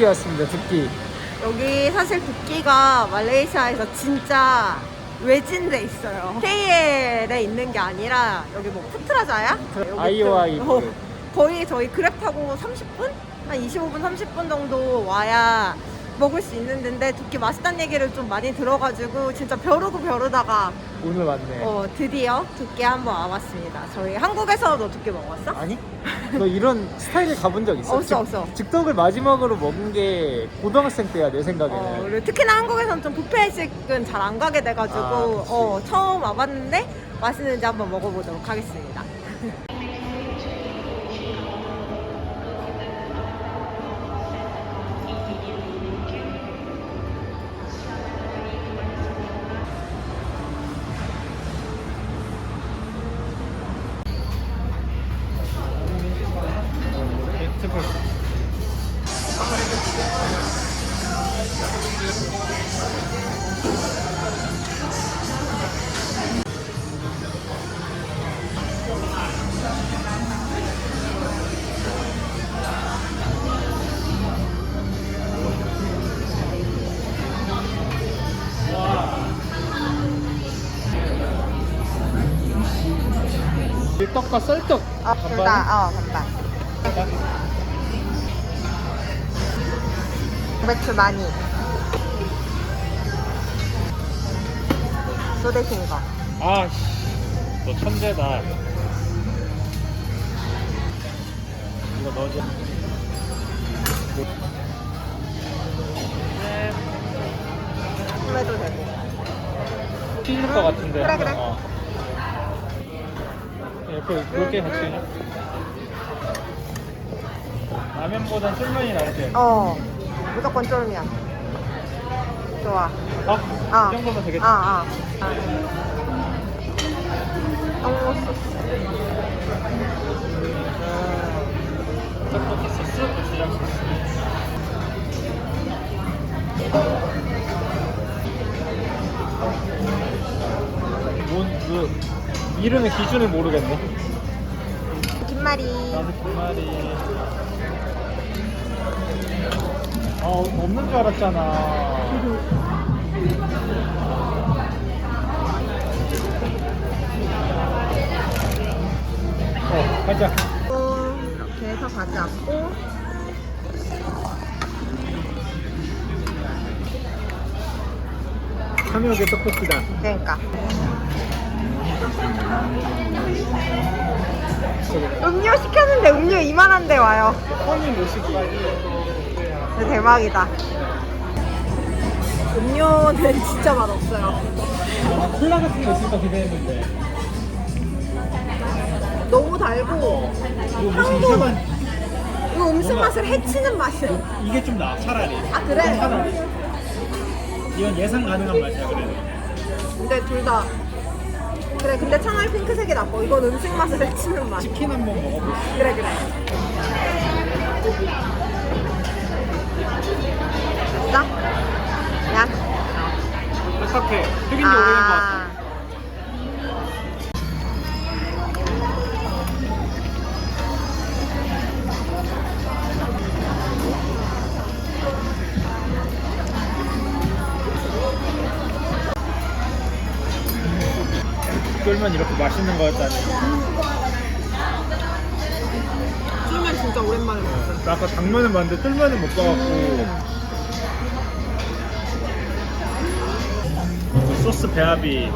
두끼 왔습니다. 두끼. 여기 사실 국기가 말레이시아에서 진짜 외진데 있어요. KL에 있는 게 아니라 여기 뭐 푸트라자야? 여기 아이오아이. 좀, 어, 거의 저희 그랩 타고 30분? 한 25분, 30분 정도 와야 먹을 수 있는 데인데 두끼 맛있다는 얘기를 좀 많이 들어가지고 진짜 벼르고 벼르다가 오늘 왔네. 어, 드디어 두끼 한번 와봤습니다. 저희 한국에서도 두끼 먹었어? 아니? 너 이런 스타일을 가본 적 있어? 없어, 즉- 없어. 즉석을 마지막으로 먹은 게 고등학생 때야 내 생각에는. 어, 그리고 특히나 한국에서는 좀 뷔페식은 잘 안 가게 돼가지고 아, 그치. 어, 처음 와봤는데 맛있는지 한번 먹어보도록 하겠습니다. 떡과 썰떡. 아, 반반? 둘 다, 어, 반반. 맥주 많이. 소 대신 거. 아, 씨. 너 천재다. 이거 넣어줘. 풀려도 되고. 튀는 것 같은데. 그래, 그래. 어. 옆에 그렇게 같이 해줘. 라면보단 쫄면이 나을게. 어, 무조건 쫄면. 좋아. 어? 아. 이 정도면 되겠다. 아, 아. 어, 소스. 이름의 기준을 모르겠네. 김말이. 나도 그 말이. 아, 없는 줄 알았잖아. 어, 가자. 이렇게 해서 가져왔고. 참여의 떡볶이다. 그러니까. 음료 시켰는데 음료 이만한데 와요. 허니 모시기. 진짜 대박이다. 음료는 진짜 맛없어요. 콜라 같은 거 있을까 기대했는데. 너무 달고 이거 무슨 향도 이상한. 이거 음식 맛을 해치는 맛이야. 이게 좀 나아, 차라리. 아 그래? 차라리. 이건 예상 가능한 맛이야, 그래도. 근데 둘 다. 그래 근데 차라리 핑크색이 낫고 이건 음식 맛을 해치는 맛. 치킨 한번 먹어볼게. 그래 그래. 됐어? 야. 똑같아. 튀긴 지 오래된 것 같아. 쫄면 이렇게 맛있는 거였다니. 쫄면 진짜 오랜만에 먹었어. 나 아까 당면은 봤는데 쫄면은 못 봐갖고. 그 소스 배합이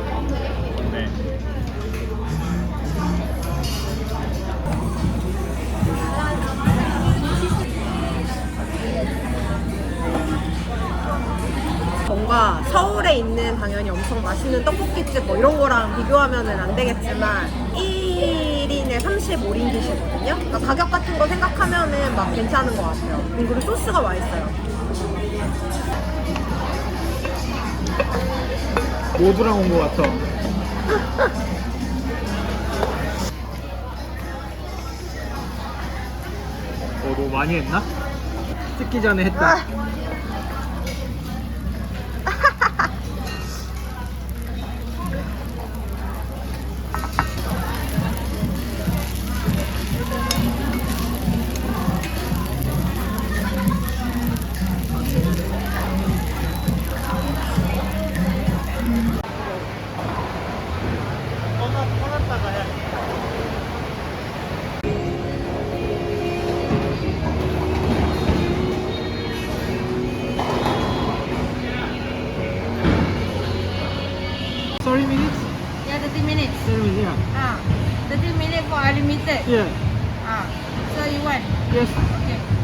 뭔가 서울에 있는 당연히 엄청 맛있는 떡볶이집 뭐 이런 거랑 비교하면은 안 되겠지만 1인에 35린 기시거든요. 그러니까 가격 같은 거 생각하면은 막 괜찮은 것 같아요. 음, 그리고 소스가 맛있어요. 모두랑 온 것 같아. 어, 너 많이 했나? 찍기 전에 했다. Yeah. Ah, 30 minutes for unlimited. Yeah. Ah, so you want? Yes. Okay.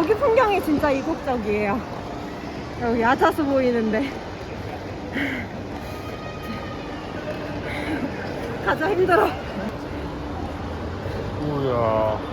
여기 풍경이 진짜 이국적이에요. 여기 야자수 보이는데. 가자 힘들어. 뭐야.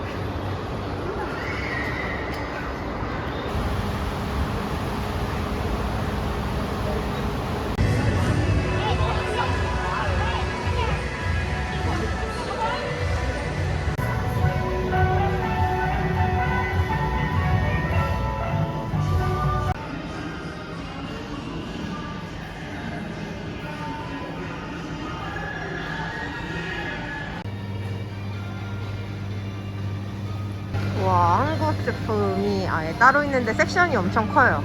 와 한국 제품이 아예 따로 있는데 섹션이 엄청 커요.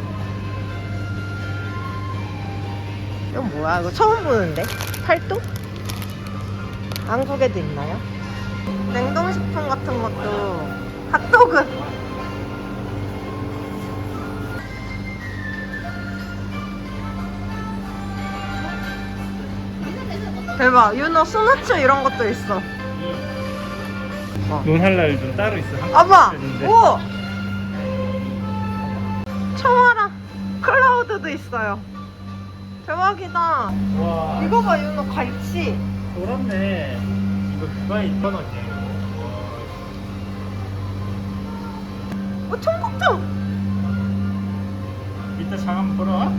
이건 뭐야? 이거 처음 보는데? 팔도? 한국에도 있나요? 냉동식품 같은 것도 핫도그. 대박. 유노 스누츠 이런 것도 있어. 논할 날 좀 따로 있어. 아빠! 오! 청아랑 클라우드도 있어요. 대박이다. 와. 이거 봐, 윤호 갈치. 돌았네. 이거 누가 2천 원이야? 어, 청국장. 이따 장 한번 보러 와?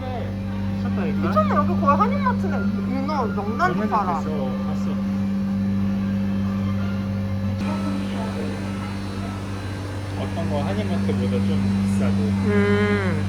네. 샀다 이거. 미쳤네, 여기 거의 한인마트네. 윤호 명란도 팔아. 봤어. 어. 어떤 거 한인마트보다 좀 비싸고. 음.